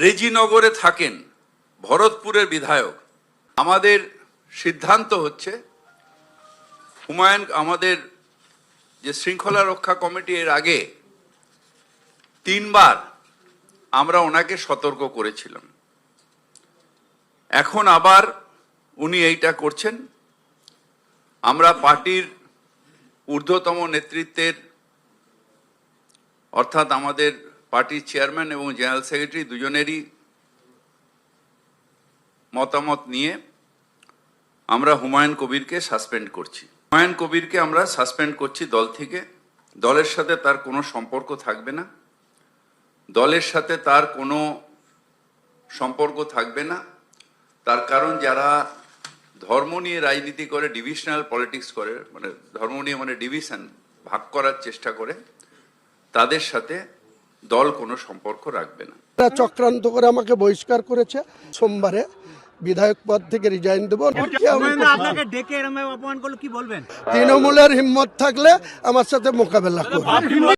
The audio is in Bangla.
রেজিনগরে থাকেন ভরতপুরের বিধায়ক। আমাদের সিদ্ধান্ত হচ্ছে, হুমায়ুন, আমাদের যে শৃঙ্খলা রক্ষা কমিটি এর আগে তিনবার আমরা ওনাকে সতর্ক করেছিলাম। এখন আবার উনি এইটা করছেন। আমরা পার্টির ঊর্ধ্বতম নেতৃত্বের, অর্থাৎ আমাদের পার্টির চেয়ারম্যান এবং জেনারেল সেক্রেটারি দুজনেরই মতামত নিয়ে আমরা হুমায়ুন কবিরকে সাসপেন্ড করছি। হুমায়ুন কবিরকে আমরা সাসপেন্ড করছি দল থেকে। দলের সাথে তার কোনো সম্পর্ক থাকবে না। দলের সাথে তার কোনো সম্পর্ক থাকবে না। তার কারণ যারা ধর্ম নিয়ে রাজনীতি করে ডিভিশনাল পলিটিক্স করে মানে ধর্ম নিয়ে মানে ডিভিশন ভাগ করার চেষ্টা করে, তাদের সাথে দল কোনো সম্পর্ক রাখবে না। তারা চক্রান্ত করে আমাকে বহিষ্কার করেছে। সোমবারে বিধায়ক পদ থেকে রিজাইন দেবো। তৃণমূলের হিম্মত থাকলে আমার সাথে মোকাবেলা করবে।